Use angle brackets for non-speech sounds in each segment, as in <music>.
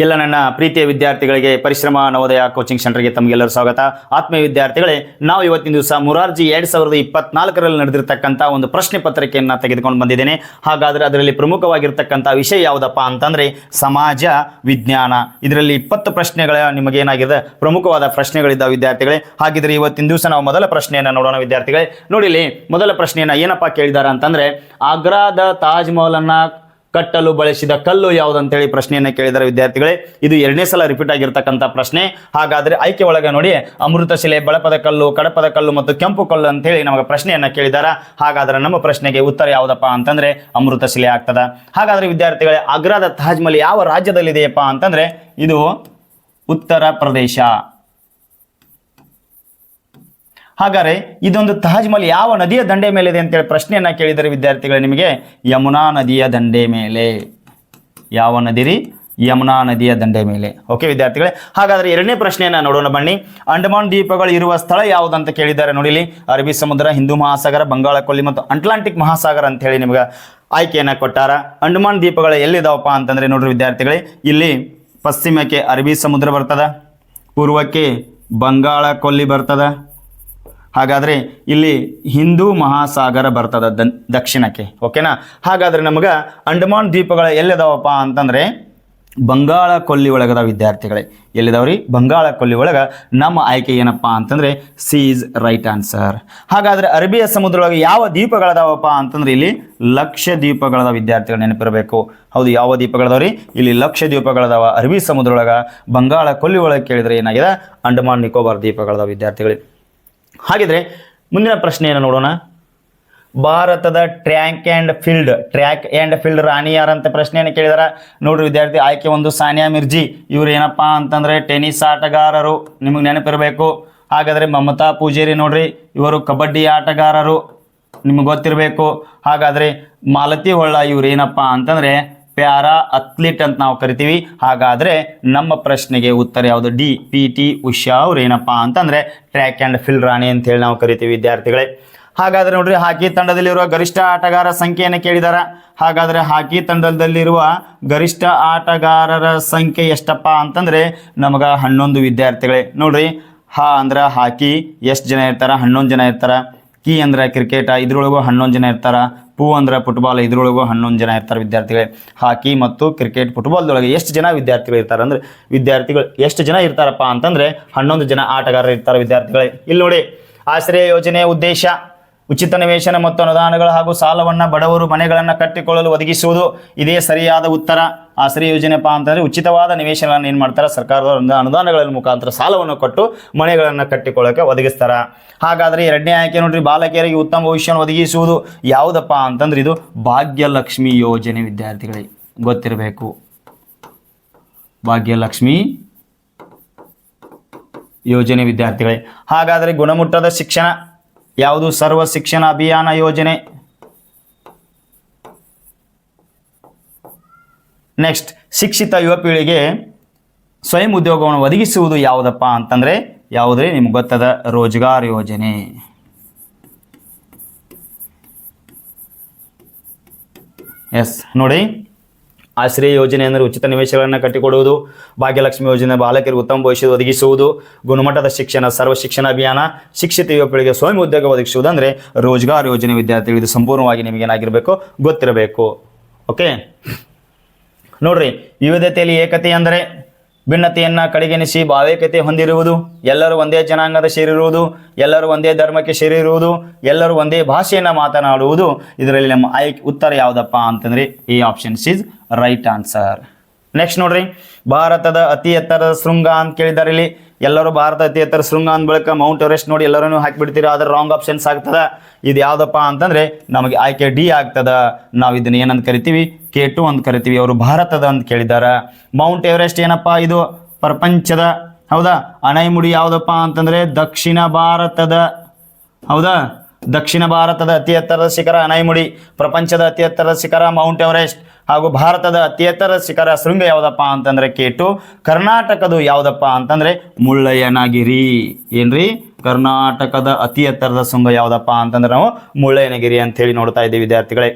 ಎಲ್ಲ ನನ್ನ ಪ್ರೀತಿಯ ವಿದ್ಯಾರ್ಥಿಗಳಿಗೆ ಪರಿಶ್ರಮ, ನವೋದಯ ಕೋಚಿಂಗ್ ಸೆಂಟರ್ಗೆ ತಮಗೆಲ್ಲರೂ ಸ್ವಾಗತ. ಆತ್ಮೀಯ ವಿದ್ಯಾರ್ಥಿಗಳೇ, ನಾವು ಇವತ್ತಿನ ದಿವಸ ಮುರಾರ್ಜಿ ಎರಡು ಸಾವಿರದ ಇಪ್ಪತ್ನಾಲ್ಕರಲ್ಲಿ ನಡೆದಿರ್ತಕ್ಕಂಥ ಒಂದು ಪ್ರಶ್ನೆ ಪತ್ರಿಕೆಯನ್ನು ತೆಗೆದುಕೊಂಡು ಬಂದಿದ್ದೇನೆ. ಹಾಗಾದರೆ ಅದರಲ್ಲಿ ಪ್ರಮುಖವಾಗಿರ್ತಕ್ಕಂಥ ವಿಷಯ ಯಾವುದಪ್ಪ ಅಂತಂದರೆ, ಸಮಾಜ ವಿಜ್ಞಾನ. ಇದರಲ್ಲಿ ಇಪ್ಪತ್ತು ಪ್ರಶ್ನೆಗಳ ನಿಮಗೆ ಏನಾಗಿದೆ? ಪ್ರಮುಖವಾದ ಪ್ರಶ್ನೆಗಳಿದ್ದಾವೆ ವಿದ್ಯಾರ್ಥಿಗಳೇ. ಹಾಗಿದ್ರೆ ಇವತ್ತಿನ ದಿವಸ ನಾವು ಮೊದಲ ಪ್ರಶ್ನೆಯನ್ನು ನೋಡೋಣ ವಿದ್ಯಾರ್ಥಿಗಳೇ. ನೋಡಿಲಿ ಮೊದಲ ಪ್ರಶ್ನೆಯನ್ನು ಏನಪ್ಪ ಕೇಳಿದ್ದಾರೆ ಅಂತಂದರೆ, ಆಗ್ರಾದ ತಾಜ್ ಮಹಲನ್ನು ಕಟ್ಟಲು ಬಳಸಿದ ಕಲ್ಲು ಯಾವುದಂತೇಳಿ ಪ್ರಶ್ನೆಯನ್ನು ಕೇಳಿದರೆ ವಿದ್ಯಾರ್ಥಿಗಳೇ. ಇದು ಎರಡನೇ ಸಲ ರಿಪೀಟ್ ಆಗಿರ್ತಕ್ಕಂಥ ಪ್ರಶ್ನೆ. ಹಾಗಾದ್ರೆ ಆಯ್ಕೆ ಒಳಗೆ ನೋಡಿ, ಅಮೃತ ಶಿಲೆ, ಬಳಪದ ಕಲ್ಲು, ಕಡಪದ ಕಲ್ಲು ಮತ್ತು ಕೆಂಪು ಕಲ್ಲು ಅಂತೇಳಿ ನಮಗೆ ಪ್ರಶ್ನೆಯನ್ನ ಕೇಳಿದಾರ. ಹಾಗಾದ್ರೆ ನಮ್ಮ ಪ್ರಶ್ನೆಗೆ ಉತ್ತರ ಯಾವುದಪ್ಪ ಅಂತಂದ್ರೆ ಅಮೃತ ಶಿಲೆ ಆಗ್ತದ. ಹಾಗಾದ್ರೆ ವಿದ್ಯಾರ್ಥಿಗಳೇ, ಆಗ್ರಾದ ತಾಜ್ಮಹಲ್ ಯಾವ ರಾಜ್ಯದಲ್ಲಿದೆಯಪ್ಪ ಅಂತಂದ್ರೆ ಇದು ಉತ್ತರ ಪ್ರದೇಶ. ಹಾಗಾದ್ರೆ ಇದೊಂದು ತಾಜ್ ಮಹಲ್ ಯಾವ ನದಿಯ ದಂಡೆ ಮೇಲಿದೆ ಅಂತೇಳಿ ಪ್ರಶ್ನೆಯನ್ನು ಕೇಳಿದರೆ ವಿದ್ಯಾರ್ಥಿಗಳೇ ನಿಮಗೆ ಯಮುನಾ ನದಿಯ ದಂಡೆ ಮೇಲೆ. ಯಾವ ನದಿ ರೀ? ಯಮುನಾ ನದಿಯ ದಂಡೆ ಮೇಲೆ. ಓಕೆ ವಿದ್ಯಾರ್ಥಿಗಳೇ, ಹಾಗಾದ್ರೆ ಎರಡನೇ ಪ್ರಶ್ನೆಯನ್ನ ನೋಡೋಣ ಬನ್ನಿ. ಅಂಡಮಾನ್ ದ್ವೀಪಗಳು ಇರುವ ಸ್ಥಳ ಯಾವುದಂತ ಕೇಳಿದ್ದಾರೆ ನೋಡಿಲಿ. ಅರಬ್ಬಿ ಸಮುದ್ರ, ಹಿಂದೂ ಮಹಾಸಾಗರ, ಬಂಗಾಳ ಕೊಲ್ಲಿ ಮತ್ತು ಅಟ್ಲಾಂಟಿಕ್ ಮಹಾಸಾಗರ ಅಂತ ಹೇಳಿ ನಿಮಗೆ ಆಯ್ಕೆಯನ್ನ ಕೊಟ್ಟಾರ. ಅಂಡಮಾನ್ ದ್ವೀಪಗಳು ಎಲ್ಲಿದಾವಪ್ಪ ಅಂತಂದ್ರೆ ನೋಡ್ರಿ ವಿದ್ಯಾರ್ಥಿಗಳೇ, ಇಲ್ಲಿ ಪಶ್ಚಿಮಕ್ಕೆ ಅರಬ್ಬಿ ಸಮುದ್ರ ಬರ್ತದ, ಪೂರ್ವಕ್ಕೆ ಬಂಗಾಳ ಕೊಲ್ಲಿ ಬರ್ತದ ಹಾಗಾದರೆ ಇಲ್ಲಿ ಹಿಂದೂ ಮಹಾಸಾಗರ ಬರ್ತದ ದಕ್ಷಿಣಕ್ಕೆ ಓಕೆನಾ ಹಾಗಾದರೆ ನಮಗೆ ಅಂಡಮಾನ್ ದ್ವೀಪಗಳ ಎಲ್ಲಿದಾವಪ್ಪ ಅಂತಂದರೆ ಬಂಗಾಳ ಕೊಲ್ಲಿ ಒಳಗದ ವಿದ್ಯಾರ್ಥಿಗಳೇ. ಎಲ್ಲಿದಾವ್ರಿ? ಬಂಗಾಳ ಕೊಲ್ಲಿ ಒಳಗ. ನಮ್ಮ ಆಯ್ಕೆ ಏನಪ್ಪ ಅಂತಂದರೆ ಸಿ ಇಸ್ ರೈಟ್ ಆನ್ಸರ್. ಹಾಗಾದರೆ ಅರಬಿಯ ಸಮುದ್ರ ಒಳಗೆ ಯಾವ ದ್ವೀಪಗಳದಾವಪ್ಪ ಅಂತಂದ್ರೆ ಇಲ್ಲಿ ಲಕ್ಷ ದ್ವೀಪಗಳದ ವಿದ್ಯಾರ್ಥಿಗಳು ನೆನಪಿರಬೇಕು. ಹೌದು, ಯಾವ ದ್ವೀಪಗಳದಾವ್ರಿ? ಇಲ್ಲಿ ಲಕ್ಷ ದ್ವೀಪಗಳದಾವ ಅರಬಿ ಸಮುದ್ರ ಒಳಗ ಬಂಗಾಳ ಕೊಲ್ಲಿ ಒಳಗೆ ಕೇಳಿದ್ರೆ ಏನಾಗಿದೆ? ಅಂಡಮಾನ್ ನಿಕೋಬಾರ್ ದ್ವೀಪಗಳದ ವಿದ್ಯಾರ್ಥಿಗಳೇ. ಹಾಗಿದ್ರೆ ಮುಂದಿನ ಪ್ರಶ್ನೆಯನ್ನು ನೋಡೋಣ. ಭಾರತದ track and field, track and field ರಾಣಿ ಯಾರಂತ ಪ್ರಶ್ನೆಯನ್ನು ಕೇಳಿದಾರ. ನೋಡ್ರಿ ವಿದ್ಯಾರ್ಥಿ, ಆಯ್ಕೆ ಒಂದು ಸಾನಿಯಾ ಮಿರ್ಜಿ. ಇವ್ರು ಏನಪ್ಪ ಅಂತಂದರೆ ಟೆನಿಸ್ ಆಟಗಾರರು, ನಿಮಗೆ ನೆನಪಿರಬೇಕು. ಹಾಗಾದ್ರೆ ಮಮತಾ ಪೂಜೇರಿ ನೋಡ್ರಿ, ಇವರು ಕಬಡ್ಡಿ ಆಟಗಾರರು, ನಿಮಗೆ ಗೊತ್ತಿರಬೇಕು. ಹಾಗಾದ್ರೆ ಮಾಲತಿ ಹೊಳ್ಳ ಇವ್ರು ಏನಪ್ಪ ಅಂತಂದ್ರೆ ಪ್ಯಾರಾ ಅಥ್ಲೀಟ್ ಅಂತ ನಾವು ಕರಿತೀವಿ. ಹಾಗಾದರೆ ನಮ್ಮ ಪ್ರಶ್ನೆಗೆ ಉತ್ತರ ಯಾವುದು? ಡಿ ಪಿ ಟಿ ಉಷಾ ಅವ್ರು ಏನಪ್ಪ ಅಂತಂದರೆ ಟ್ರ್ಯಾಕ್ ಆ್ಯಂಡ್ ಫಿಲ್ ರಾಣಿ ಅಂತೇಳಿ ನಾವು ಕರಿತೀವಿ ವಿದ್ಯಾರ್ಥಿಗಳೇ. ಹಾಗಾದ್ರೆ ನೋಡ್ರಿ, ಹಾಕಿ ತಂಡದಲ್ಲಿರುವ ಗರಿಷ್ಠ ಆಟಗಾರ ಸಂಖ್ಯೆಯನ್ನು ಕೇಳಿದಾರ. ಹಾಗಾದ್ರೆ ಹಾಕಿ ತಂಡದಲ್ಲಿರುವ ಗರಿಷ್ಠ ಆಟಗಾರರ ಸಂಖ್ಯೆ ಎಷ್ಟಪ್ಪ ಅಂತಂದರೆ ನಮಗೆ ಹನ್ನೊಂದು ವಿದ್ಯಾರ್ಥಿಗಳೇ. ನೋಡ್ರಿ, ಹಾ ಅಂದ್ರೆ ಹಾಕಿ ಎಷ್ಟು ಜನ ಇರ್ತಾರ? ಹನ್ನೊಂದು ಜನ ಇರ್ತಾರ. ಕಿ ಅಂದರೆ ಕ್ರಿಕೆಟ, ಇದ್ರೊಳಗೂ ಹನ್ನೊಂದು ಜನ ಇರ್ತಾರೆ. ಪೂ ಅಂದರೆ ಫುಟ್ಬಾಲ್ ಇದ್ರೊಳಗೂ ಹನ್ನೊಂದು ಜನ ಇರ್ತಾರೆ ವಿದ್ಯಾರ್ಥಿಗಳೇ. ಹಾಕಿ ಮತ್ತು ಕ್ರಿಕೆಟ್ ಫುಟ್ಬಾಲ್ದೊಳಗೆ ಎಷ್ಟು ಜನ ವಿದ್ಯಾರ್ಥಿಗಳು ಇರ್ತಾರೆ ಅಂದ್ರೆ, ವಿದ್ಯಾರ್ಥಿಗಳು ಎಷ್ಟು ಜನ ಇರ್ತಾರಪ್ಪ ಅಂತಂದ್ರೆ ಹನ್ನೊಂದು ಜನ ಆಟಗಾರರು ಇರ್ತಾರೆ ವಿದ್ಯಾರ್ಥಿಗಳೇ. ಇಲ್ಲಿ ನೋಡಿ, ಆಶ್ರಯ ಯೋಜನೆಯ ಉದ್ದೇಶ. ಉಚಿತ ನಿವೇಶನ ಮತ್ತು ಅನುದಾನಗಳು ಹಾಗೂ ಸಾಲವನ್ನು ಬಡವರು ಮನೆಗಳನ್ನು ಕಟ್ಟಿಕೊಳ್ಳಲು ಒದಗಿಸುವುದು ಇದೇ ಸರಿಯಾದ ಉತ್ತರ. ಆಶ್ರಯ ಯೋಜನೆಪ್ಪ ಅಂತಂದರೆ ಉಚಿತವಾದ ನಿವೇಶನಗಳನ್ನು ಏನು ಮಾಡ್ತಾರೆ? ಸರ್ಕಾರದ ಅನುದಾನಗಳ ಮುಖಾಂತರ ಸಾಲವನ್ನು ಕೊಟ್ಟು ಮನೆಗಳನ್ನು ಕಟ್ಟಿಕೊಳ್ಳೋಕೆ ಒದಗಿಸ್ತಾರೆ. ಹಾಗಾದರೆ ಎರಡನೇ ಆಯ್ಕೆ ನೋಡ್ರಿ, ಬಾಲಕಿಯರಿಗೆ ಉತ್ತಮ ಭವಿಷ್ಯವನ್ನು ಒದಗಿಸುವುದು ಯಾವುದಪ್ಪ ಅಂತಂದ್ರೆ ಇದು ಭಾಗ್ಯಲಕ್ಷ್ಮಿ ಯೋಜನೆ ವಿದ್ಯಾರ್ಥಿಗಳಿಗೆ ಗೊತ್ತಿರಬೇಕು. ಭಾಗ್ಯಲಕ್ಷ್ಮಿ ಯೋಜನೆ ವಿದ್ಯಾರ್ಥಿಗಳೇ. ಹಾಗಾದರೆ ಗುಣಮಟ್ಟದ ಶಿಕ್ಷಣ ಯಾವುದು ಸರ್ವ ಶಿಕ್ಷಣ ಅಭಿಯಾನ ಯೋಜನೆ? ನೆಕ್ಸ್ಟ್ ಶಿಕ್ಷಿತ ಯುವ ಪೀಳಿಗೆ ಸ್ವಯಂ ಉದ್ಯೋಗವನ್ನು ಒದಗಿಸುವುದು ಯಾವುದಪ್ಪ ಅಂತಂದ್ರೆ ಯಾವುದೇ ನಿಮ್ಗೆ ಗೊತ್ತದ ರೋಜ್ಗಾರ್ ಯೋಜನೆ. ಎಸ್ ನೋಡಿ. ಆಶ್ರಯ ಯೋಜನೆ ಅಂದರೆ ಉಚಿತ ನಿವೇಶಗಳನ್ನು ಕಟ್ಟಿಕೊಡುವುದು, ಭಾಗ್ಯಲಕ್ಷ್ಮಿ ಯೋಜನೆ ಬಾಲಕರಿಗೆ ಉತ್ತಮ ಭವಿಷ್ಯ ಒದಗಿಸುವುದು, ಗುಣಮಟ್ಟದ ಶಿಕ್ಷಣ, ಸರ್ವ ಶಿಕ್ಷಣ ಅಭಿಯಾನ, ಶಿಕ್ಷಿತ ಯುವಕರಿಗೆ ಸ್ವಯಂ ಉದ್ಯೋಗ ಒದಗಿಸುವುದು ಅಂದರೆ ರೋಜ್ಗಾರ್ ಯೋಜನೆ ವಿದ್ಯಾರ್ಥಿಗಳು ಇದು ಸಂಪೂರ್ಣವಾಗಿ ನಿಮಗೇನಾಗಿರಬೇಕು, ಗೊತ್ತಿರಬೇಕು. ಓಕೆ ನೋಡ್ರಿ, ವಿವಿಧತೆಯಲ್ಲಿ ಏಕತೆ ಅಂದರೆ ಭಿನ್ನತೆಯನ್ನು ಕಡೆಗಣಿಸಿ ಭಾವೈಕ್ಯತೆ ಹೊಂದಿರುವುದು, ಎಲ್ಲರೂ ಒಂದೇ ಜನಾಂಗದ ಸೇರಿರುವುದು, ಎಲ್ಲರೂ ಒಂದೇ ಧರ್ಮಕ್ಕೆ ಸೇರಿರುವುದು, ಎಲ್ಲರೂ ಒಂದೇ ಭಾಷೆಯನ್ನು ಮಾತನಾಡುವುದು, ಇದರಲ್ಲಿ ನಮ್ಮ ಆಯ್ಕೆ ಉತ್ತರ ಯಾವುದಪ್ಪ ಅಂತಂದರೆ ಈ options is right answer. Next ನೋಡ್ರಿ, ಭಾರತದ ಅತಿ ಎತ್ತರದ ಶೃಂಗ ಅಂತ ಕೇಳಿದ್ದಾರೆ ಇಲ್ಲಿ ಎಲ್ಲರೂ ಭಾರತ ಅತಿ ಎತ್ತರ ಶೃಂಗ ಅಂದ ಬಳಿಕ ಮೌಂಟ್ ಎವರೆಸ್ಟ್ ನೋಡಿ ಎಲ್ಲರೂ ಹಾಕಿಬಿಡ್ತೀರಿ, ಆದ್ರೆ ರಾಂಗ್ ಆಪ್ಷನ್ಸ್ ಆಗ್ತದ. ಇದು ಯಾವುದಪ್ಪ ಅಂತಂದ್ರೆ ನಮಗೆ ಆಯ್ಕೆ ಡಿ ಆಗ್ತದ. ನಾವು ಇದನ್ನ ಏನಂತ ಕರಿತೀವಿ? ಕೆ ಟು ಅಂತ ಕರಿತೀವಿ. ಅವರು ಭಾರತದ ಅಂತ ಕೇಳಿದ್ದಾರೆ ಮೌಂಟ್ ಎವರೆಸ್ಟ್ ಏನಪ್ಪ ಇದು? ಪ್ರಪಂಚದ, ಹೌದಾ? ಅಣೈಮುಡಿ ಯಾವುದಪ್ಪ ಅಂತಂದ್ರೆ ದಕ್ಷಿಣ ಭಾರತದ, ಹೌದಾ? ದಕ್ಷಿಣ ಭಾರತದ ಅತಿ ಎತ್ತರದ ಶಿಖರ ಅನೈಮುಡಿ ಪ್ರಪಂಚದ ಅತಿ ಎತ್ತರದ ಶಿಖರ ಮೌಂಟ್ ಎವರೆಸ್ಟ್, ಹಾಗೂ ಭಾರತದ ಅತಿ ಎತ್ತರದ ಶಿಖರ ಶೃಂಗ ಯಾವುದಪ್ಪ ಅಂತಂದ್ರೆ ಕೇಟು. ಕರ್ನಾಟಕದು ಯಾವುದಪ್ಪ ಅಂತಂದ್ರೆ ಮುಳ್ಳಯ್ಯನಗಿರಿ. ಏನ್ರಿ? ಕರ್ನಾಟಕದ ಅತಿ ಎತ್ತರದ ಶೃಂಗ ಯಾವುದಪ್ಪ ಅಂತಂದ್ರೆ ನಾವು ಮುಳ್ಳಯ್ಯನಗಿರಿ ಅಂತ ಹೇಳಿ ನೋಡ್ತಾ ಇದ್ದೀವಿ ವಿದ್ಯಾರ್ಥಿಗಳೇ.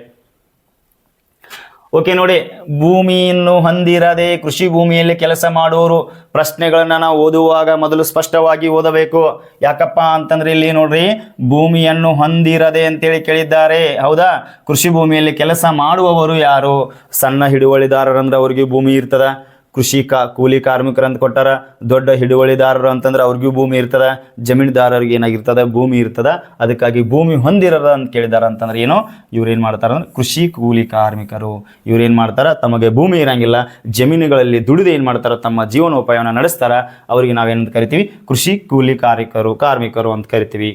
ಓಕೆ, ನೋಡಿ, ಭೂಮಿಯನ್ನು ಹೊಂದಿರದೆ ಕೃಷಿ ಭೂಮಿಯಲ್ಲಿ ಕೆಲಸ ಮಾಡುವವರು ಪ್ರಶ್ನೆಗಳನ್ನು ನಾವು ಓದುವಾಗ ಮೊದಲು ಸ್ಪಷ್ಟವಾಗಿ ಓದಬೇಕು. ಯಾಕಪ್ಪ ಅಂತಂದ್ರೆ ಇಲ್ಲಿ ನೋಡ್ರಿ, ಭೂಮಿಯನ್ನು ಹೊಂದಿರದೆ ಅಂತೇಳಿ ಕೇಳಿದ್ದಾರೆ. ಹೌದಾ? ಕೃಷಿ ಭೂಮಿಯಲ್ಲಿ ಕೆಲಸ ಮಾಡುವವರು ಯಾರು? ಸಣ್ಣ ಹಿಡುವಳಿದಾರರಂದ್ರೆ ಅವ್ರಿಗೆ ಭೂಮಿ ಇರ್ತದ. ಕೃಷಿ ಕಾ, ಕೂಲಿ ಕಾರ್ಮಿಕರು ಅಂತ ಕೊಟ್ಟಾರ, ದೊಡ್ಡ ಹಿಡುವಳಿದಾರರು ಅಂತಂದ್ರೆ ಅವ್ರಿಗೂ ಭೂಮಿ ಇರ್ತದ, ಜಮೀನ್ದಾರರಿಗೆ ಏನಾಗಿರ್ತದ, ಭೂಮಿ ಇರ್ತದ, ಅದಕ್ಕಾಗಿ ಭೂಮಿ ಹೊಂದಿರದ ಅಂತ ಕೇಳಿದಾರ ಅಂತಂದ್ರೆ ಏನು ಇವ್ರೇನು ಮಾಡ್ತಾರ ಅಂದ್ರೆ ಕೃಷಿ ಕೂಲಿ ಕಾರ್ಮಿಕರು. ಇವ್ರೇನು ಮಾಡ್ತಾರೆ, ತಮಗೆ ಭೂಮಿ ಇರಂಗಿಲ್ಲ, ಜಮೀನುಗಳಲ್ಲಿ ದುಡಿದು ಏನು ಮಾಡ್ತಾರ, ತಮ್ಮ ಜೀವನೋಪಾಯವನ್ನು ನಡೆಸ್ತಾರ, ಅವರಿಗೆ ನಾವೇನಂತ ಕರಿತೀವಿ, ಕೃಷಿ ಕೂಲಿ ಕಾರ್ಮಿಕರು ಕಾರ್ಮಿಕರು ಅಂತ ಕರಿತೀವಿ.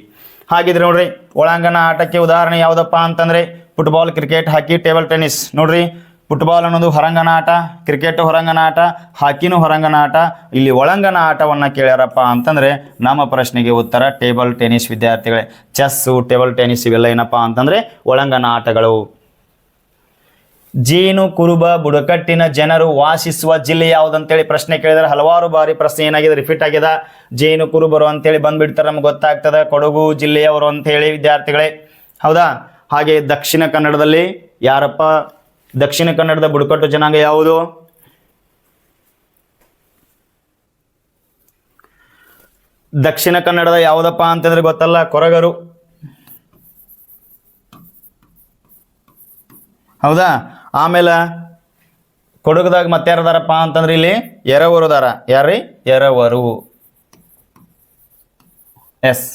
ಹಾಗಿದ್ರೆ ನೋಡ್ರಿ, ಒಳಾಂಗಣ ಆಟಕ್ಕೆ ಉದಾಹರಣೆ ಯಾವುದಪ್ಪ ಅಂತಂದ್ರೆ football cricket hockey table tennis ನೋಡ್ರಿ ಫುಟ್ಬಾಲ್ ಅನ್ನೋದು ಹೊರಾಂಗಣ ಆಟ ಕ್ರಿಕೆಟ್ ಹೊರಾಂಗಣ ಆಟ ಹಾಕಿನೂ ಹೊರಾಂಗಣ ಆಟ. ಇಲ್ಲಿ ಒಳಂಗನ ಆಟವನ್ನು ಕೇಳ್ಯಾರಪ್ಪ ಅಂತಂದ್ರೆ ನಮ್ಮ ಪ್ರಶ್ನೆಗೆ ಉತ್ತರ ಟೇಬಲ್ ಟೆನಿಸ್ ವಿದ್ಯಾರ್ಥಿಗಳೇ. ಚೆಸ್ಸು ಟೇಬಲ್ ಟೆನಿಸ್ ಇವೆಲ್ಲ ಏನಪ್ಪ ಅಂತಂದ್ರೆ ಒಳಂಗನ ಆಟಗಳು. ಜೇನು, ಕುರುಬ, ಬುಡಕಟ್ಟಿನ ಜನರು ವಾಸಿಸುವ ಜಿಲ್ಲೆ ಯಾವುದಂತೇಳಿ ಪ್ರಶ್ನೆ ಕೇಳಿದರೆ ಹಲವಾರು ಬಾರಿ ಪ್ರಶ್ನೆ ಏನಾಗಿದೆ ರಿಪೀಟ್ ಆಗಿದೆ. ಜೇನು, ಕುರುಬರು ಅಂತೇಳಿ ಬಂದ್ಬಿಡ್ತಾರೆ ನಮ್ಗೆ ಗೊತ್ತಾಗ್ತದೆ. ಕೊಡಗು ಜಿಲ್ಲೆಯವರು ಅಂತೇಳಿ ವಿದ್ಯಾರ್ಥಿಗಳೇ. ಹೌದಾ? ಹಾಗೆ ದಕ್ಷಿಣ ಕನ್ನಡದಲ್ಲಿ ಯಾರಪ್ಪ? ದಕ್ಷಿಣ ಕನ್ನಡದ ಬುಡಕಟ್ಟು ಜನಾಂಗ ಯಾವುದು? ದಕ್ಷಿಣ ಕನ್ನಡದ ಯಾವುದಪ್ಪ ಅಂತಂದ್ರೆ ಗೊತ್ತಲ್ಲ, ಕೊರಗರು. ಹೌದಾ? ಆಮೇಲೆ ಕೊಡಗದಾಗ ಮತ್ತೆ ಯಾರದಾರಪ್ಪ ಅಂತಂದ್ರೆ ಇಲ್ಲಿ ಎರವರು ಅದಾರ ಯಾರ್ರಿ? ಎರವರು ಎಸ್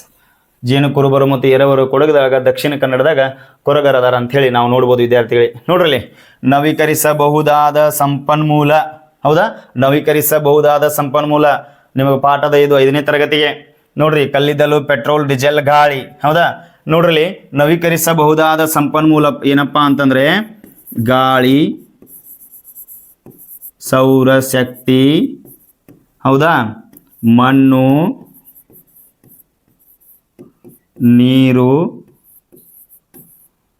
ಜೇನು ಕುರುಬರು ಮತ್ತು ಎರವರು ಕೊಡಗದಾಗ ದಕ್ಷಿಣ ಕನ್ನಡದಾಗ ಕೊರಗರದಾರ ಅಂಥೇಳಿ ನಾವು ನೋಡ್ಬೋದು ವಿದ್ಯಾರ್ಥಿಗಳೇ. ನೋಡ್ರಲ್ಲಿ, ನವೀಕರಿಸಬಹುದಾದ ಸಂಪನ್ಮೂಲ. ಹೌದಾ? ನವೀಕರಿಸಬಹುದಾದ ಸಂಪನ್ಮೂಲ. ನಿಮಗೆ ಪಾಠದ ಇದು ಐದನೇ ತರಗತಿಗೆ. ನೋಡ್ರಿ, ಕಲ್ಲಿದ್ದಲು, ಪೆಟ್ರೋಲ್, ಡೀಸೆಲ್, ಗಾಳಿ. ಹೌದಾ? ನೋಡ್ರಲ್ಲಿ, ನವೀಕರಿಸಬಹುದಾದ ಸಂಪನ್ಮೂಲ ಏನಪ್ಪಾ ಅಂತಂದ್ರೆ, ಗಾಳಿ ಸೌರಶಕ್ತಿ ಹೌದಾ? ಮಣ್ಣು ನೀರು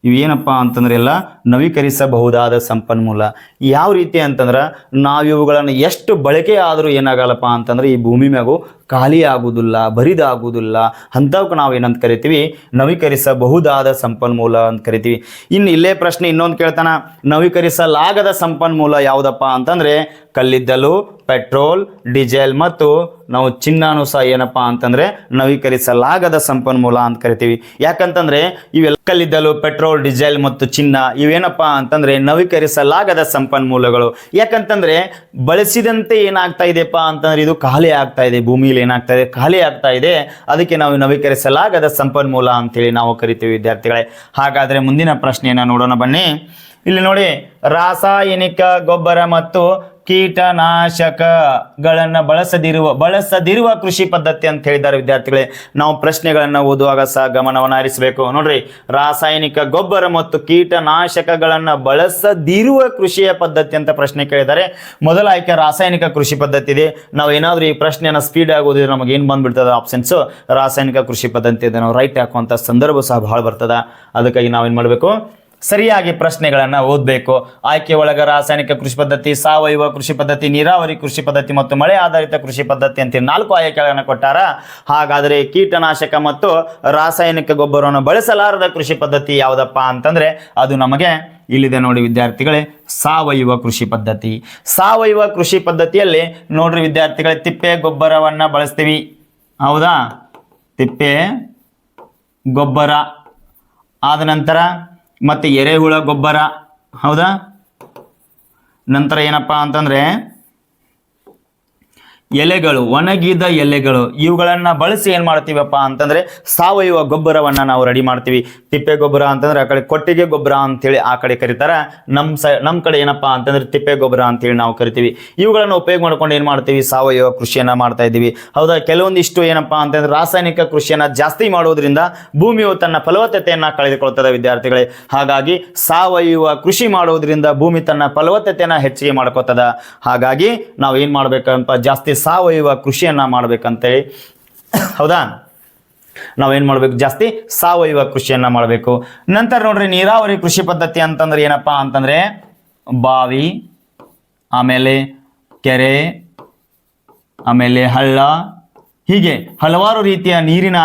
ಇವೇನಪ್ಪ ಅಂತಂದ್ರೆ ಎಲ್ಲ ನವೀಕರಿಸಬಹುದಾದ ಸಂಪನ್ಮೂಲ. ಯಾವ ರೀತಿ ಅಂತಂದ್ರೆ ನಾವು ಇವುಗಳನ್ನು ಎಷ್ಟು ಬಳಕೆ ಆದರೂ ಏನಾಗಲ್ಲಪ್ಪ ಅಂತಂದ್ರೆ ಈ ಭೂಮಿ ಮ್ಯಾಗೂ ಖಾಲಿ ಆಗುವುದಿಲ್ಲ ಬರಿದಾಗುವುದಿಲ್ಲ ಅಂಥವಕ್ಕೆ ನಾವು ಏನಂತ ಕರಿತೀವಿ? ನವೀಕರಿಸಬಹುದಾದ ಸಂಪನ್ಮೂಲ ಅಂತ ಕರಿತೀವಿ. ಇನ್ನು ಇಲ್ಲೇ ಪ್ರಶ್ನೆ ಇನ್ನೊಂದು ಕೇಳ್ತಾನ, ನವೀಕರಿಸಲಾಗದ ಸಂಪನ್ಮೂಲ ಯಾವುದಪ್ಪ ಅಂತಂದ್ರೆ ಕಲ್ಲಿದ್ದಲು, ಪೆಟ್ರೋಲ್, ಡೀಸೆಲ್ ಮತ್ತು ನಾವು ಚಿನ್ನಾನು ಸಹ ಏನಪ್ಪ ಅಂತಂದ್ರೆ ನವೀಕರಿಸಲಾಗದ ಸಂಪನ್ಮೂಲ ಅಂತ ಕರಿತೀವಿ. ಯಾಕಂತಂದ್ರೆ ಇವೆಲ್ಲ ಕಲ್ಲಿದ್ದಲು, ಪೆಟ್ರೋಲ್, ಡೀಸೆಲ್ ಮತ್ತು ಚಿನ್ನ ಇವೇನಪ್ಪ ಅಂತಂದ್ರೆ ನವೀಕರಿಸಲಾಗದ ಸಂಪನ್ಮೂಲಗಳು. ಯಾಕಂತಂದ್ರೆ ಬಳಸಿದಂತೆ ಏನಾಗ್ತಾ ಇದೆಪ್ಪ ಅಂತಂದ್ರೆ ಇದು ಖಾಲಿ ಆಗ್ತಾ ಇದೆ ಭೂಮಿಯಲ್ಲಿ ಏನಾಗ್ತಾ ಇದೆ, ಖಾಲಿ ಆಗ್ತಾ ಇದೆ. ಅದಕ್ಕೆ ನಾವು ನವೀಕರಿಸಲಾಗದ ಸಂಪನ್ಮೂಲ ಅಂತೇಳಿ ನಾವು ಕರಿತೀವಿ ವಿದ್ಯಾರ್ಥಿಗಳೇ. ಹಾಗಾದ್ರೆ ಮುಂದಿನ ಪ್ರಶ್ನೆಯನ್ನ ನೋಡೋಣ ಬನ್ನಿ. ಇಲ್ಲಿ ನೋಡಿ, ರಾಸಾಯನಿಕ ಗೊಬ್ಬರ ಮತ್ತು ಕೀಟನಾಶಕಗಳನ್ನು ಬಳಸದಿರುವ ಬಳಸದಿರುವ ಕೃಷಿ ಪದ್ಧತಿ ಅಂತ ಹೇಳಿದ್ದಾರೆ ವಿದ್ಯಾರ್ಥಿಗಳೇ. ನಾವು ಪ್ರಶ್ನೆಗಳನ್ನು ಓದುವಾಗ ಸಹ ಗಮನವನ್ನು ಹರಿಸಬೇಕು ನೋಡ್ರಿ, ರಾಸಾಯನಿಕ ಗೊಬ್ಬರ ಮತ್ತು ಕೀಟನಾಶಕಗಳನ್ನು ಬಳಸದಿರುವ ಕೃಷಿಯ ಪದ್ಧತಿ ಅಂತ ಪ್ರಶ್ನೆ ಕೇಳಿದ್ದಾರೆ. ಮೊದಲ ಆಯ್ಕೆ ರಾಸಾಯನಿಕ ಕೃಷಿ ಪದ್ಧತಿ ಇದೆ. ನಾವು ಏನಾದರೂ ಈ ಪ್ರಶ್ನೆಯನ್ನು ಸ್ಪೀಡ್ ಆಗೋದಿದ್ರೆ ನಮಗೆ ಏನು ಬಂದ್ಬಿಡ್ತದೆ ಆಪ್ಷನ್ಸು ರಾಸಾಯನಿಕ ಕೃಷಿ ಪದ್ಧತಿ ಇದೆ. ನಾವು ರೈಟ್ ಹಾಕುವಂಥ ಸಂದರ್ಭ ಸಹ ಬಹಳ ಬರ್ತದೆ. ಅದಕ್ಕಾಗಿ ನಾವೇನು ಮಾಡಬೇಕು? ಸರಿಯಾಗಿ ಪ್ರಶ್ನೆಗಳನ್ನು ಓದಬೇಕು. ಆಯ್ಕೆ ಒಳಗ ರಾಸಾಯನಿಕ ಕೃಷಿ ಪದ್ಧತಿ, ಸಾವಯವ ಕೃಷಿ ಪದ್ಧತಿ, ನೀರಾವರಿ ಕೃಷಿ ಪದ್ಧತಿ ಮತ್ತು ಮಳೆ ಆಧಾರಿತ ಕೃಷಿ ಪದ್ಧತಿ ಅಂತ ನಾಲ್ಕು ಆಯ್ಕೆಗಳನ್ನು ಕೊಟ್ಟಾರ. ಹಾಗಾದರೆ ಕೀಟನಾಶಕ ಮತ್ತು ರಾಸಾಯನಿಕ ಗೊಬ್ಬರವನ್ನು ಬಳಸಲಾರದ ಕೃಷಿ ಪದ್ಧತಿ ಯಾವುದಪ್ಪ ಅಂತಂದರೆ ಅದು ನಮಗೆ ಇಲ್ಲಿದೆ ನೋಡಿ ವಿದ್ಯಾರ್ಥಿಗಳೇ, ಸಾವಯವ ಕೃಷಿ ಪದ್ಧತಿ. ಸಾವಯವ ಕೃಷಿ ಪದ್ಧತಿಯಲ್ಲಿ ನೋಡ್ರಿ ವಿದ್ಯಾರ್ಥಿಗಳೇ, ತಿಪ್ಪೆ ಗೊಬ್ಬರವನ್ನು ಬಳಸ್ತೀವಿ. ಹೌದಾ? ತಿಪ್ಪೆ ಗೊಬ್ಬರ. ಆದ ನಂತರ ಮತ್ತು ಎರೆಹುಳ ಗೊಬ್ಬರ ಹೌದಾ? ನಂತರ ಏನಪ್ಪ ಅಂತಂದರೆ ಎಲೆಗಳು, ಒಣಗಿದ ಎಲೆಗಳು, ಇವುಗಳನ್ನು ಬಳಸಿ ಏನು ಮಾಡ್ತೀವಪ್ಪ ಅಂತಂದರೆ ಸಾವಯವ ಗೊಬ್ಬರವನ್ನು ನಾವು ರೆಡಿ ಮಾಡ್ತೀವಿ. ತಿಪ್ಪೆ ಗೊಬ್ಬರ ಅಂತಂದ್ರೆ ಆ ಕಡೆ ಕೊಟ್ಟಿಗೆ ಗೊಬ್ಬರ ಅಂತೇಳಿ ಆ ಕಡೆ ಕರೀತಾರೆ. ನಮ್ಮ ಸ ನಮ್ಮ ಕಡೆ ಏನಪ್ಪ ಅಂತಂದ್ರೆ ತಿಪ್ಪೆ ಗೊಬ್ಬರ ಅಂತೇಳಿ ನಾವು ಕರಿತೀವಿ. ಇವುಗಳನ್ನು ಉಪಯೋಗ ಮಾಡ್ಕೊಂಡು ಏನು ಮಾಡ್ತೀವಿ? ಸಾವಯವ ಕೃಷಿಯನ್ನು ಮಾಡ್ತಾ ಇದ್ದೀವಿ. ಹೌದಾ? ಕೆಲವೊಂದಿಷ್ಟು ಏನಪ್ಪ ಅಂತಂದ್ರೆ ರಾಸಾಯನಿಕ ಕೃಷಿಯನ್ನು ಜಾಸ್ತಿ ಮಾಡೋದ್ರಿಂದ ಭೂಮಿಯು ತನ್ನ ಫಲವತ್ತತೆಯನ್ನು ಕಳೆದುಕೊಳ್ತದೆ ವಿದ್ಯಾರ್ಥಿಗಳೇ. ಹಾಗಾಗಿ ಸಾವಯವ ಕೃಷಿ ಮಾಡೋದ್ರಿಂದ ಭೂಮಿ ತನ್ನ ಫಲವತ್ತತೆಯನ್ನು ಹೆಚ್ಚಿಗೆ ಮಾಡ್ಕೋತದ ಹಾಗಾಗಿ ನಾವು ಏನು ಮಾಡ್ಬೇಕಂತ ಜಾಸ್ತಿ ಸಾವಯವ ಕೃಷಿಯನ್ನು ಮಾಡ್ಬೇಕಂತೇಳಿ. ಹೌದಾ? ನಾವೇನು ಮಾಡಬೇಕು? ಜಾಸ್ತಿ ಸಾವಯವ ಕೃಷಿಯನ್ನು ಮಾಡಬೇಕು. ನಂತರ ನೋಡ್ರಿ, ನೀರಾವರಿ ಕೃಷಿ ಪದ್ಧತಿ ಅಂತಂದ್ರೆ ಏನಪ್ಪ ಅಂತಂದ್ರೆ, ಬಾವಿ, ಆಮೇಲೆ ಕೆರೆ, ಆಮೇಲೆ ಹಳ್ಳ, ಹೀಗೆ ಹಲವಾರು ರೀತಿಯ ನೀರಿನ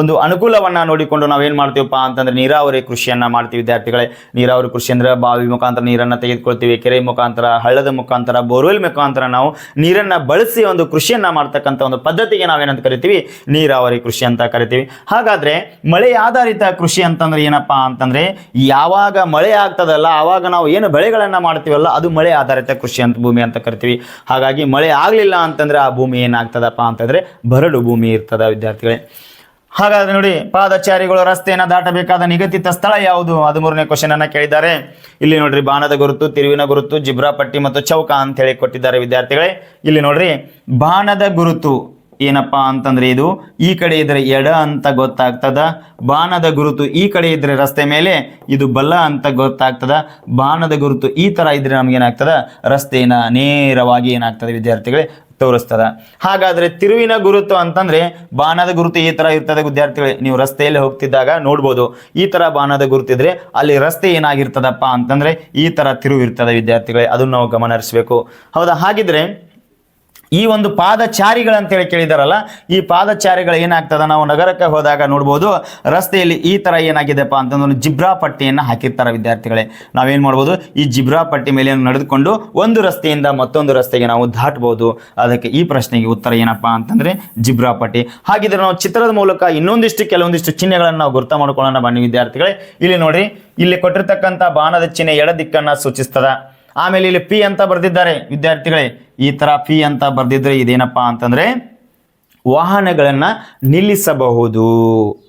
ಒಂದು ಅನುಕೂಲವನ್ನ ನೋಡಿಕೊಂಡು ನಾವೇನು ಮಾಡ್ತೀವಪ್ಪ ಅಂತಂದ್ರೆ ನೀರಾವರಿ ಕೃಷಿಯನ್ನ ಮಾಡ್ತೀವಿ ವಿದ್ಯಾರ್ಥಿಗಳೇ. ನೀರಾವರಿ ಕೃಷಿ ಅಂದ್ರೆ ಬಾವಿ ಮುಖಾಂತರ ನೀರನ್ನ ತೆಗೆದುಕೊಳ್ತೀವಿ, ಕೆರೆ ಮುಖಾಂತರ, ಹಳ್ಳದ ಮುಖಾಂತರ, ಬೋರ್ವೆಲ್ ಮುಖಾಂತರ ನಾವು ನೀರನ್ನ ಬಳಸಿ ಒಂದು ಕೃಷಿಯನ್ನ ಮಾಡ್ತಕ್ಕಂಥ ಒಂದು ಪದ್ಧತಿಗೆ ನಾವೇನಂತ ಕರಿತೀವಿ? ನೀರಾವರಿ ಕೃಷಿ ಅಂತ ಕರಿತೀವಿ. ಹಾಗಾದ್ರೆ ಮಳೆ ಆಧಾರಿತ ಕೃಷಿ ಅಂತಂದ್ರೆ ಏನಪ್ಪ ಅಂತಂದ್ರೆ ಯಾವಾಗ ಮಳೆ ಆಗ್ತದಲ್ಲ ಆವಾಗ ನಾವು ಏನು ಬೆಳೆಗಳನ್ನು ಮಾಡ್ತೀವಲ್ಲ, ಅದು ಮಳೆ ಆಧಾರಿತ ಕೃಷಿ ಅಂತ ಭೂಮಿ ಅಂತ ಕರಿತೀವಿ. ಹಾಗಾಗಿ ಮಳೆ ಆಗಲಿಲ್ಲ ಅಂತಂದ್ರೆ ಆ ಭೂಮಿ ಏನಾಗ್ತದಪ್ಪ ಅಂತಂದ್ರೆ ಬರಡು ಭೂಮಿ ಇರ್ತದ ವಿದ್ಯಾರ್ಥಿಗಳೇ. ಹಾಗಾದ್ರೆ ನೋಡಿ, ಪಾದಚಾರಿಗಳು ರಸ್ತೆಯನ್ನು ದಾಟಬೇಕಾದ ನಿಗದಿತ ಸ್ಥಳ ಯಾವುದು? ಹದಿಮೂರನೇ ಮೂರನೇ ಕ್ವಶನ್ ಅನ್ನ ಕೇಳಿದ್ದಾರೆ. ಇಲ್ಲಿ ನೋಡ್ರಿ, ಬಾಣದ ಗುರುತು, ತಿರುವಿನ ಗುರುತು ಜಿಬ್ರಾಪಟ್ಟಿ ಮತ್ತು ಚೌಕ ಅಂತ ಹೇಳಿ ಕೊಟ್ಟಿದ್ದಾರೆ ವಿದ್ಯಾರ್ಥಿಗಳೇ. ಇಲ್ಲಿ ನೋಡ್ರಿ, ಬಾಣದ ಗುರುತು ಏನಪ್ಪಾ ಅಂತಂದ್ರೆ ಇದು, ಈ ಕಡೆ ಇದ್ರೆ ಎಡ ಅಂತ ಗೊತ್ತಾಗ್ತದ, ಬಾಣದ ಗುರುತು ಈ ಕಡೆ ಇದ್ರೆ ರಸ್ತೆ ಮೇಲೆ, ಇದು ಬಲ ಅಂತ ಗೊತ್ತಾಗ್ತದ, ಬಾಣದ ಗುರುತು ಈ ತರ ಇದ್ರೆ ನಮ್ಗೆ ಏನಾಗ್ತದ, ರಸ್ತೆಯನ್ನ ನೇರವಾಗಿ ಏನಾಗ್ತದೆ ವಿದ್ಯಾರ್ಥಿಗಳೇ ತೋರಿಸ್ತದ. ಹಾಗಾದ್ರೆ ತಿರುವಿನ ಗುರುತು ಅಂತಂದ್ರೆ ಬಾಣದ ಗುರುತು ಈ ತರ ಇರ್ತದೆ ವಿದ್ಯಾರ್ಥಿಗಳೇ. ನೀವು ರಸ್ತೆಯಲ್ಲಿ ಹೋಗ್ತಿದ್ದಾಗ ನೋಡ್ಬೋದು. ಈ ತರ ಬಾಣದ ಗುರುತಿದ್ರೆ ಅಲ್ಲಿ ರಸ್ತೆ ಏನಾಗಿರ್ತದಪ್ಪ ಅಂತಂದ್ರೆ ಈ ತರ ತಿರುವು ಇರ್ತದೆ ವಿದ್ಯಾರ್ಥಿಗಳೇ. ಅದನ್ನು ನಾವು ಗಮನ ಹರಿಸ್ಬೇಕು ಹೌದಾ? ಹಾಗಿದ್ರೆ ಈ ಒಂದು ಪಾದಚಾರಿಗಳಂತೇಳಿ ಕೇಳಿದಾರಲ್ಲ, ಈ ಪಾದಚಾರಿಗಳು ಏನಾಗ್ತದ ನಾವು ನಗರಕ್ಕೆ ಹೋದಾಗ ನೋಡ್ಬೋದು, ರಸ್ತೆಯಲ್ಲಿ ಈ ತರ ಏನಾಗಿದೆಪ್ಪ ಅಂತಂದ್ರೆ ಜಿಬ್ರಾ ಪಟ್ಟಿಯನ್ನು ಹಾಕಿರ್ತಾರೆ ವಿದ್ಯಾರ್ಥಿಗಳೇ. ನಾವೇನು ಮಾಡ್ಬೋದು, ಈ ಜಿಬ್ರಾ ಪಟ್ಟಿ ಮೇಲೆ ನಡೆದುಕೊಂಡು ಒಂದು ರಸ್ತೆಯಿಂದ ಮತ್ತೊಂದು ರಸ್ತೆಗೆ ನಾವು ದಾಟಬಹುದು ಅದಕ್ಕೆ ಈ ಪ್ರಶ್ನೆಗೆ ಉತ್ತರ ಏನಪ್ಪ ಅಂತಂದ್ರೆ ಜಿಬ್ರಾ ಪಟ್ಟಿ. ಹಾಗಿದ್ರೆ ನಾವು ಚಿತ್ರದ ಮೂಲಕ ಇನ್ನೊಂದಿಷ್ಟು ಕೆಲವೊಂದಿಷ್ಟು ಚಿಹ್ನೆಗಳನ್ನು ನಾವು ಗುರುತ ಮಾಡ್ಕೊಳ್ಳೋಣ ಬನ್ನಿ ವಿದ್ಯಾರ್ಥಿಗಳೇ. ಇಲ್ಲಿ ನೋಡ್ರಿ, ಇಲ್ಲಿ ಕೊಟ್ಟಿರ್ತಕ್ಕಂಥ ಬಾಣದ ಚಿಹ್ನೆ ಎಡ ದಿಕ್ಕನ್ನ ಸೂಚಿಸ್ತದ. ಆಮೇಲೆ ಇಲ್ಲಿ ಪಿ ಅಂತ ಬರೆದಿದ್ದಾರೆ. ವಿದ್ಯಾರ್ಥಿಗಳೇ, ಈ ತರ ಪಿ ಅಂತ ಬರೆದಿದ್ರೆ ಇದೇನಪ್ಪಾ ಅಂತಂದ್ರೆ ವಾಹನಗಳನ್ನ ನಿಲ್ಲಿಸಬಹುದು.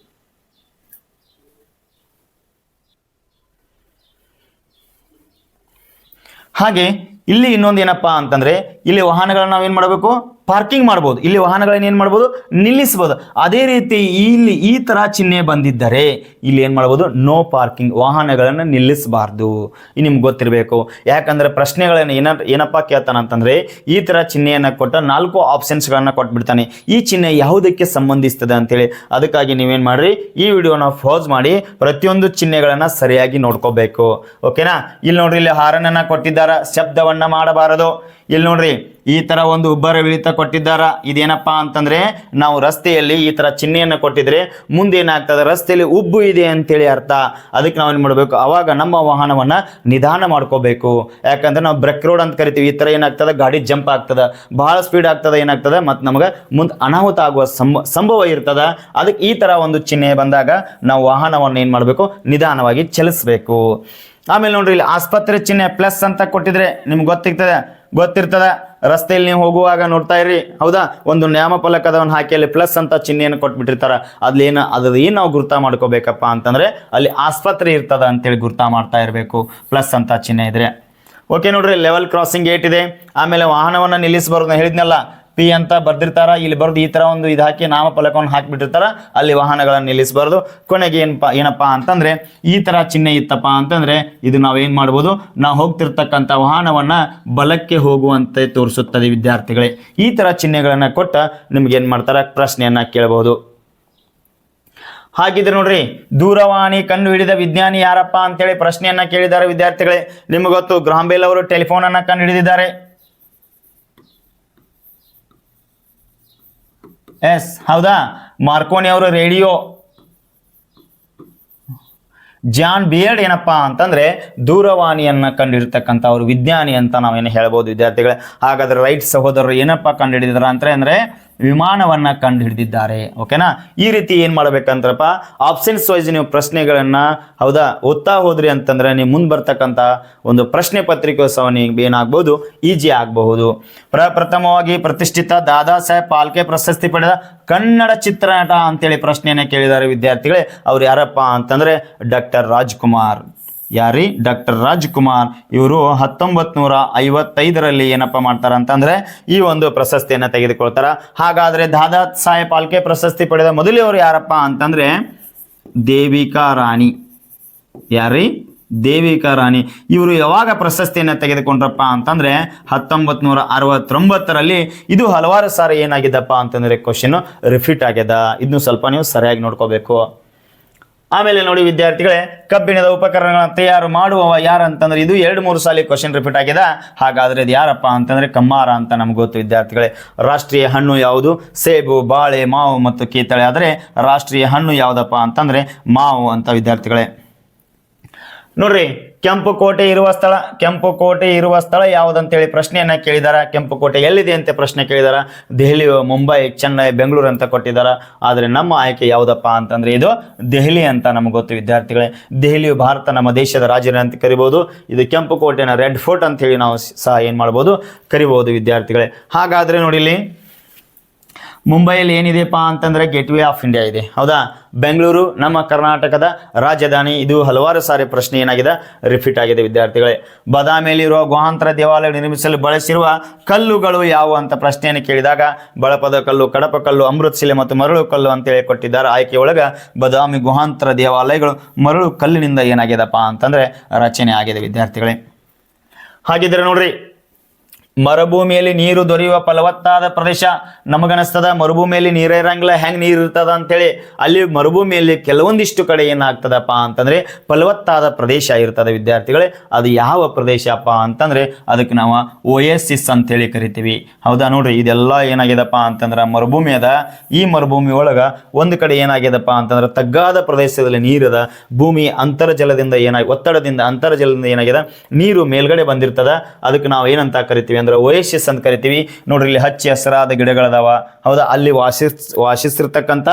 ಹಾಗೆ ಇಲ್ಲಿ ಇನ್ನೊಂದು ಏನಪ್ಪಾ ಅಂತಂದ್ರೆ, ಇಲ್ಲಿ ವಾಹನಗಳನ್ನ ನಾವೇನ್ ಮಾಡಬೇಕು? ಪಾರ್ಕಿಂಗ್ ಮಾಡ್ಬೋದು. ಇಲ್ಲಿ ವಾಹನಗಳನ್ನ ಏನು ಮಾಡ್ಬೋದು? ನಿಲ್ಲಿಸ್ಬೋದು. ಅದೇ ರೀತಿ ಇಲ್ಲಿ ಈ ತರ ಚಿಹ್ನೆ ಬಂದಿದ್ದರೆ ಇಲ್ಲಿ ಏನು ಮಾಡ್ಬೋದು? ನೋ ಪಾರ್ಕಿಂಗ್ ವಾಹನಗಳನ್ನ ನಿಲ್ಲಿಸಬಾರ್ದು. ನಿಮ್ಗೆ ಗೊತ್ತಿರಬೇಕು. ಯಾಕಂದ್ರೆ ಪ್ರಶ್ನೆಗಳನ್ನ ಏನ, ಏನಪ್ಪಾ ಕೇಳ್ತಾನ ಅಂತಂದ್ರೆ ಈ ತರ ಚಿಹ್ನೆಯನ್ನು ಕೊಟ್ಟ ನಾಲ್ಕು ಆಪ್ಷನ್ಸ್ಗಳನ್ನು ಕೊಟ್ಬಿಡ್ತಾನೆ. ಈ ಚಿಹ್ನೆ ಯಾವುದಕ್ಕೆ ಸಂಬಂಧಿಸ್ತದೆ ಅಂತೇಳಿ ಅದಕ್ಕಾಗಿ ನೀವೇನು ಮಾಡ್ರಿ? ಈ ವಿಡಿಯೋನ ಫೋಸ್ ಮಾಡಿ ಪ್ರತಿಯೊಂದು ಚಿಹ್ನೆಗಳನ್ನು ಸರಿಯಾಗಿ ನೋಡ್ಕೋಬೇಕು. ಓಕೆನಾ ಇಲ್ಲಿ ನೋಡ್ರಿ, ಇಲ್ಲಿ ಹಾರನನ್ನ ಕೊಟ್ಟಿದ್ದಾರೆ. ಶಬ್ದವನ್ನು ಮಾಡಬಾರದು. ಇಲ್ಲಿ ನೋಡ್ರಿ, ಈ ತರ ಒಂದು ಉಬ್ಬರ ಇಳಿತ ಕೊಟ್ಟಿದ್ದಾರ. ಇದೇನಪ್ಪಾ ಅಂತಂದ್ರೆ, ನಾವು ರಸ್ತೆಯಲ್ಲಿ ಈ ತರ ಚಿಹ್ನೆಯನ್ನು ಕೊಟ್ಟಿದ್ರೆ, ಮುಂದೆ ಏನಾಗ್ತದೆ, ರಸ್ತೆಯಲ್ಲಿ ಉಬ್ಬು ಇದೆ ಅಂತೇಳಿ ಅರ್ಥ. ಅದಕ್ಕೆ ನಾವು ಏನು ಮಾಡಬೇಕು? ಅವಾಗ ನಮ್ಮ ವಾಹನವನ್ನ ನಿಧಾನ ಮಾಡ್ಕೋಬೇಕು. ಯಾಕಂದ್ರೆ ನಾವು ಬ್ರೇಕ್ ರೋಡ್ ಅಂತ ಕರಿತೀವಿ, ಈ ತರ ಏನಾಗ್ತದೆ, ಗಾಡಿ ಜಂಪ್ ಆಗ್ತದ, ಬಹಳ ಸ್ಪೀಡ್ ಆಗ್ತದೆ, ಏನಾಗ್ತದೆ, ಮತ್ತು ನಮಗೆ ಮುಂದೆ ಅನಾಹುತ ಆಗುವ ಸಂಭವ ಇರ್ತದ. ಅದಕ್ಕೆ ಈ ತರ ಒಂದು ಚಿಹ್ನೆ ಬಂದಾಗ ನಾವು ವಾಹನವನ್ನು ಏನು ಮಾಡಬೇಕು? ನಿಧಾನವಾಗಿ ಚಲಿಸಬೇಕು. ಆಮೇಲೆ ನೋಡ್ರಿ, ಇಲ್ಲಿ ಆಸ್ಪತ್ರೆ ಚಿಹ್ನೆ ಪ್ಲಸ್ ಅಂತ ಕೊಟ್ಟಿದ್ರೆ, ನಿಮ್ಗೆ ಗೊತ್ತಿರ್ತದೆ ಗೊತ್ತಿರ್ತದ. ರಸ್ತೆಯಲ್ಲಿ ನೀವು ಹೋಗುವಾಗ ನೋಡ್ತಾ ಇರಿ ಹೌದಾ? ಒಂದು ನ್ಯಾಮಫಲಕದವನ್ನು ಹಾಕಿ ಅಲ್ಲಿ ಪ್ಲಸ್ ಅಂತ ಚಿಹ್ನೆಯನ್ನು ಕೊಟ್ಬಿಟ್ಟಿರ್ತಾರ. ಅಲ್ಲಿ ಏನು ಅದ್ರ ಏನು ನಾವು ಗುರ್ತ ಮಾಡ್ಕೋಬೇಕಪ್ಪ ಅಂತಂದ್ರೆ ಅಲ್ಲಿ ಆಸ್ಪತ್ರೆ ಇರ್ತದ ಅಂತೇಳಿ ಗುರ್ತ ಮಾಡ್ತಾ ಇರಬೇಕು. ಪ್ಲಸ್ ಅಂತ ಚಿಹ್ನೆ ಇದ್ರೆ. ಓಕೆ ನೋಡ್ರಿ ಲೆವೆಲ್ ಕ್ರಾಸಿಂಗ್ ಏಟ್ ಇದೆ. ಆಮೇಲೆ ವಾಹನವನ್ನು ನಿಲ್ಲಿಸಬಾರ್ದು. ಹೇಳಿದ್ನಲ್ಲ ಪಿ ಅಂತ ಬರ್ದಿರ್ತಾರ, ಇಲ್ಲಿ ಬರೆದು ಈ ತರ ಒಂದು ಇದು ಹಾಕಿ ನಾಮಫಲಕವನ್ನು ಹಾಕಿಬಿಟ್ಟಿರ್ತಾರ, ಅಲ್ಲಿ ವಾಹನಗಳನ್ನು ನಿಲ್ಲಿಸಬಾರ್ದು. ಕೊನೆಗೆ ಏನಪ್ಪ, ಏನಪ್ಪಾ ಅಂತಂದ್ರೆ, ಈ ತರ ಚಿಹ್ನೆ ಇತ್ತಪ್ಪ ಅಂತಂದ್ರೆ, ಇದು ನಾವು ಏನ್ ಮಾಡ್ಬೋದು? ನಾವು ಹೋಗ್ತಿರ್ತಕ್ಕಂಥ ವಾಹನವನ್ನ ಬಲಕ್ಕೆ ಹೋಗುವಂತೆ ತೋರಿಸುತ್ತದೆ ವಿದ್ಯಾರ್ಥಿಗಳೇ. ಈ ತರ ಚಿಹ್ನೆಗಳನ್ನ ಕೊಟ್ಟ ನಿಮ್ಗೆ ಏನ್ ಮಾಡ್ತಾರ? ಪ್ರಶ್ನೆಯನ್ನ ಕೇಳಬಹುದು ಹಾಗಿದ್ರೆ ನೋಡ್ರಿ, ದೂರವಾಣಿ ಕಂಡು ಹಿಡಿದ ವಿಜ್ಞಾನಿ ಯಾರಪ್ಪ ಅಂತೇಳಿ ಪ್ರಶ್ನೆಯನ್ನ ಕೇಳಿದ್ದಾರೆ ವಿದ್ಯಾರ್ಥಿಗಳೇ. ನಿಮಗೊತ್ತು ಗೊತ್ತು, ಗ್ರಾಂಬೇಲ್ ಅವರು ಟೆಲಿಫೋನ್ ಅನ್ನ ಕಂಡು ಹಿಡಿದಿದ್ದಾರೆ. ಎಸ್, ಹೌದಾ? ಮಾರ್ಕೋನಿ ಅವರು ರೇಡಿಯೋ. ಜಾನ್ ಬಿಯರ್ಡ್ ಏನಪ್ಪಾ ಅಂತಂದ್ರೆ ದೂರವಾಣಿಯನ್ನ ಕಂಡಿರ್ತಕ್ಕಂಥ ಅವರು ವಿಜ್ಞಾನಿ ಅಂತ ನಾವೇನು ಹೇಳ್ಬೋದು ವಿದ್ಯಾರ್ಥಿಗಳೇ. ಹಾಗಾದ್ರೆ ರೈಟ್ ಸಹೋದರರು ಏನಪ್ಪಾ ಕಂಡುಹಿಡಿದ್ರ ಅಂತ ಅಂದ್ರೆ ವಿಮಾನವನ್ನ ಕಂಡು ಹಿಡಿದಿದ್ದಾರೆ ಓಕೆನಾ ಈ ರೀತಿ ಏನು ಮಾಡ್ಬೇಕಂದ್ರಪ್ಪ? ಆಪ್ಷನ್ಸ್ ವೈಸ್ ನೀವು ಪ್ರಶ್ನೆಗಳನ್ನ, ಹೌದಾ? ಓದ್ತಾ ಹೋದ್ರಿ ಅಂತಂದ್ರೆ ನೀವು ಮುಂದೆ ಬರ್ತಕ್ಕಂಥ ಒಂದು ಪ್ರಶ್ನೆ ಪತ್ರಿಕೆ ಸಹ ಈಜಿ ಆಗಬಹುದು. ಪ್ರಪ್ರಥಮವಾಗಿ ಪ್ರತಿಷ್ಠಿತ ದಾದಾ ಸಾಹೇಬ್ ಪಾಲ್ಕೆ ಪ್ರಶಸ್ತಿ ಪಡೆದ ಕನ್ನಡ ಚಿತ್ರನಟ ಅಂತೇಳಿ ಪ್ರಶ್ನೆಯನ್ನು ಕೇಳಿದ್ದಾರೆ ವಿದ್ಯಾರ್ಥಿಗಳೇ. ಅವ್ರು ಯಾರಪ್ಪ ಅಂತಂದ್ರೆ ಡಾಕ್ಟರ್ ರಾಜ್ಕುಮಾರ್. ಯಾರಿ? ಡಾಕ್ಟರ್ ರಾಜ್ಕುಮಾರ್. ಇವರು ಹತ್ತೊಂಬತ್ ನೂರ ಐವತ್ತೈದರಲ್ಲಿ ಏನಪ್ಪ ಮಾಡ್ತಾರ ಅಂತಂದ್ರೆ ಈ ಒಂದು ಪ್ರಶಸ್ತಿಯನ್ನು ತೆಗೆದುಕೊಳ್ತಾರ. ಹಾಗಾದ್ರೆ ದಾದಾ ಸಾಹೇಬ್ ಪಾಲ್ಕೆ ಪ್ರಶಸ್ತಿ ಪಡೆದ ಮೊದಲಿಯವರು ಯಾರಪ್ಪ ಅಂತಂದ್ರೆ ದೇವಿಕಾ ರಾಣಿ. ಯಾರಿ? ದೇವಿಕಾ ರಾಣಿ. ಇವರು ಯಾವಾಗ ಪ್ರಶಸ್ತಿಯನ್ನು ತೆಗೆದುಕೊಂಡ್ರಪ್ಪ ಅಂತಂದ್ರೆ ಹತ್ತೊಂಬತ್ ನೂರ ಅರವತ್ತೊಂಬತ್ತರಲ್ಲಿ ಇದು ಹಲವಾರು ಸಾರಿ ಏನಾಗಿದ್ದಪ್ಪ ಅಂತಂದ್ರೆ ಕ್ವಶನ್ ರಿಪೀಟ್ ಆಗ್ಯದ. ಇದನ್ನು ಸ್ವಲ್ಪ ನೀವು ಸರಿಯಾಗಿ ನೋಡ್ಕೋಬೇಕು. ಆಮೇಲೆ ನೋಡಿ ವಿದ್ಯಾರ್ಥಿಗಳೇ, ಕಬ್ಬಿಣದ ಉಪಕರಣಗಳನ್ನು ತಯಾರು ಮಾಡುವವ ಯಾರು ಅಂತಂದ್ರೆ ಇದು ಎರಡು ಮೂರು ಸಾಲಿ ಕ್ವಶನ್ ರಿಪೀಟ್ ಆಗಿದೆ. ಹಾಗಾದ್ರೆ ಇದು ಯಾರಪ್ಪ ಅಂತಂದ್ರೆ ಕಮ್ಮಾರ ಅಂತ ನಮ್ಗೆ ಗೊತ್ತು ವಿದ್ಯಾರ್ಥಿಗಳೇ. ರಾಷ್ಟ್ರೀಯ ಹಣ್ಣು ಯಾವುದು? ಸೇಬು, ಬಾಳೆ, ಮಾವು ಮತ್ತು ಕೀತಳೆ. ಆದರೆ ರಾಷ್ಟ್ರೀಯ ಹಣ್ಣು ಯಾವುದಪ್ಪ ಅಂತಂದ್ರೆ ಮಾವು ಅಂತ ವಿದ್ಯಾರ್ಥಿಗಳೇ. ನೋಡ್ರಿ, ಕೆಂಪು ಕೋಟೆ ಇರುವ ಸ್ಥಳ, ಕೆಂಪು ಕೋಟೆ ಇರುವ ಸ್ಥಳ ಯಾವುದಂತೇಳಿ ಪ್ರಶ್ನೆಯನ್ನ ಕೇಳಿದಾರ, ಕೆಂಪು ಕೋಟೆ ಎಲ್ಲಿದೆ ಅಂತ ಪ್ರಶ್ನೆ ಕೇಳಿದಾರ, ದೆಹಲಿ, ಮುಂಬೈ, ಚೆನ್ನೈ, ಬೆಂಗಳೂರು ಅಂತ ಕೊಟ್ಟಿದ್ದಾರೆ ಆದರೆ ನಮ್ಮ ಆಯ್ಕೆ ಯಾವುದಪ್ಪ ಅಂತಂದ್ರೆ ಇದು ದೆಹಲಿ ಅಂತ ನಮಗೆ ಗೊತ್ತು ವಿದ್ಯಾರ್ಥಿಗಳೇ. ದೆಹಲಿಯು ಭಾರತ ನಮ್ಮ ದೇಶದ ರಾಜಧಾನಿ ಅಂತ ಕರಿಬೋದು, ಇದು ಕೆಂಪು ಕೋಟೆನ ರೆಡ್ ಫೋರ್ಟ್ ಅಂತ ಹೇಳಿ ನಾವು ಸಹ ಏನು ಮಾಡ್ಬೋದು ಕರಿಬಹುದು ವಿದ್ಯಾರ್ಥಿಗಳೇ. ಹಾಗಾದ್ರೆ ನೋಡಿ ಇಲ್ಲಿ ಮುಂಬೈಯಲ್ಲಿ ಏನಿದೆಯಪ್ಪ ಅಂತಂದ್ರೆ ಗೇಟ್ ವೇ ಆಫ್ ಇಂಡಿಯಾ ಇದೆ. ಹೌದಾ? ಬೆಂಗಳೂರು, ನಮ್ಮ ಕರ್ನಾಟಕದ ರಾಜಧಾನಿ. ಇದು ಹಲವಾರು ಸಾರಿ ಪ್ರಶ್ನೆ ಏನಾಗಿದೆ ರಿಪೀಟ್ ಆಗಿದೆ ವಿದ್ಯಾರ್ಥಿಗಳೇ. ಬದಾಮಿಯಲ್ಲಿರುವ ಗುಹಾಂತರ ದೇವಾಲಯ ನಿರ್ಮಿಸಲು ಬಳಸಿರುವ ಕಲ್ಲುಗಳು ಯಾವುವು ಅಂತ ಪ್ರಶ್ನೆಯನ್ನು ಕೇಳಿದಾಗ, ಬಳಪದ ಕಲ್ಲು, ಕಡಪ ಕಲ್ಲು, ಅಮೃತ ಶಿಲೆ ಮತ್ತು ಮರಳು ಕಲ್ಲು ಅಂತೇಳಿ ಕೊಟ್ಟಿದ್ದಾರೆ ಆಯ್ಕೆ ಬದಾಮಿ ಗುಹಾಂತರ ದೇವಾಲಯಗಳು ಮರಳು ಕಲ್ಲಿನಿಂದ ಏನಾಗಿದೆಪ್ಪ ಅಂತಂದ್ರೆ ರಚನೆ ಆಗಿದೆ ವಿದ್ಯಾರ್ಥಿಗಳೇ. ಹಾಗಿದ್ರೆ ನೋಡ್ರಿ ಮರುಭೂಮಿಯಲ್ಲಿ ನೀರು ದೊರೆಯುವ ಫಲವತ್ತಾದ ಪ್ರದೇಶ ನಮಗನಿಸ್ತದ. ಮರುಭೂಮಿಯಲ್ಲಿ ನೀರೇ ಇರಂಗಿಲ್ಲ, ಹೆಂಗೆ ನೀರು ಇರ್ತದ ಅಂತೇಳಿ. ಅಲ್ಲಿ ಮರುಭೂಮಿಯಲ್ಲಿ ಕೆಲವೊಂದಿಷ್ಟು ಕಡೆ ಏನಾಗ್ತದಪ್ಪ ಅಂತಂದ್ರೆ ಫಲವತ್ತಾದ ಪ್ರದೇಶ ಇರ್ತದೆ ವಿದ್ಯಾರ್ಥಿಗಳೇ. ಅದು ಯಾವ ಪ್ರದೇಶಪ್ಪ ಅಂತಂದ್ರೆ ಅದಕ್ಕೆ ನಾವು ಓಯಸಿಸ್ ಅಂತೇಳಿ ಕರಿತೀವಿ. ಹೌದಾ ನೋಡ್ರಿ, ಇದೆಲ್ಲ ಏನಾಗ್ಯದಪ್ಪ ಅಂತಂದ್ರೆ ಮರುಭೂಮಿ ಅದ. ಈ ಮರುಭೂಮಿ ಒಳಗ ಒಂದು ಕಡೆ ಏನಾಗ್ಯದಪ್ಪ ಅಂತಂದ್ರೆ ತಗ್ಗಾದ ಪ್ರದೇಶದಲ್ಲಿ ನೀರದ ಭೂಮಿ ಅಂತರ್ಜಲದಿಂದ ಏನಾಗಿ, ಒತ್ತಡದಿಂದ ಅಂತರ್ಜಲದಿಂದ ಏನಾಗಿದೆ ನೀರು ಮೇಲ್ಗಡೆ ಬಂದಿರ್ತದ. ಅದಕ್ಕೆ ನಾವು ಏನಂತ ಕರಿತೀವಿ ಅಂದ್ರೆ ಓಯಸಿಸ್ ಅಂತ ಕರಿತೀವಿ. ನೋಡ್ರಿ ಇಲ್ಲಿ ಹಚ್ಚಿ ಹಸಿರಾದ ಗಿಡಗಳದಾವ. ಹೌದಾ? ಅಲ್ಲಿ ವಾಸಿಸ್ ವಾಸಿಸಿರ್ತಕ್ಕಂಥ,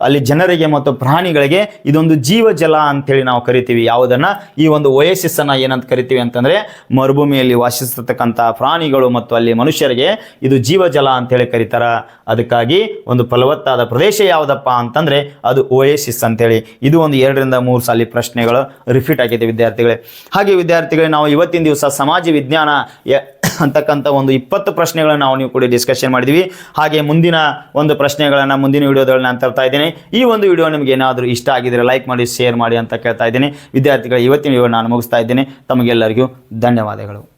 ಅಲ್ಲಿ ಜನರಿಗೆ ಮತ್ತು ಪ್ರಾಣಿಗಳಿಗೆ ಇದೊಂದು ಜೀವಜಲ ಅಂತೇಳಿ ನಾವು ಕರಿತೀವಿ. ಯಾವುದನ್ನ? ಈ ಒಂದು ಓಯಸಿಸ್ ಅನ್ನ ಏನಂತ ಕರಿತೀವಿ ಅಂತಂದ್ರೆ ಮರುಭೂಮಿಯಲ್ಲಿ ವಾಸಿಸಿರ್ತಕ್ಕಂಥ ಪ್ರಾಣಿಗಳು ಮತ್ತು ಅಲ್ಲಿ ಮನುಷ್ಯರಿಗೆ ಇದು ಜೀವಜಲ ಅಂತೇಳಿ ಕರೀತಾರ. ಅದಕ್ಕಾಗಿ ಒಂದು ಫಲವತ್ತಾದ ಪ್ರದೇಶ ಯಾವುದಪ್ಪ ಅಂತಂದ್ರೆ ಅದು ಓಯಸಿಸ್ ಅಂತೇಳಿ. ಇದು ಒಂದು ಎರಡರಿಂದ ಮೂರು ಸಾಲಿ ಪ್ರಶ್ನೆಗಳು ರಿಪೀಟ್ ಆಗಿದೆ ವಿದ್ಯಾರ್ಥಿಗಳೇ. ಹಾಗೆ ವಿದ್ಯಾರ್ಥಿಗಳೇ, ನಾವು ಇವತ್ತಿನ ದಿವಸ ಸಮಾಜ ವಿಜ್ಞಾನ ಯ- <coughs> ಅಂತಕ್ಕಂಥ ಒಂದು ಇಪ್ಪತ್ತು ಪ್ರಶ್ನೆಗಳನ್ನು ನಾವು ನೀವು ಕೂಡ ಡಿಸ್ಕಷನ್ ಮಾಡಿದ್ವಿ. ಹಾಗೆ ಮುಂದಿನ ಒಂದು ಪ್ರಶ್ನೆಗಳನ್ನು, ಮುಂದಿನ ವಿಡಿಯೋದಲ್ಲಿ ನಾನು ತರ್ತಾ ಇದ್ದೇನೆ. ಈ ಒಂದು ವಿಡಿಯೋ ನಿಮಗೆ ಏನಾದರೂ ಇಷ್ಟ ಆಗಿದ್ರೆ ಲೈಕ್ ಮಾಡಿ ಶೇರ್ ಮಾಡಿ ಅಂತ ಕೇಳ್ತಾ ಇದ್ದೀನಿ. ವಿದ್ಯಾರ್ಥಿಗಳು ಇವತ್ತಿನ ವಿಡಿಯೋ ನಾನು ಮುಗಿಸ್ತಾ ಇದ್ದೇನೆ. ತಮಗೆಲ್ಲರಿಗೂ ಧನ್ಯವಾದಗಳು.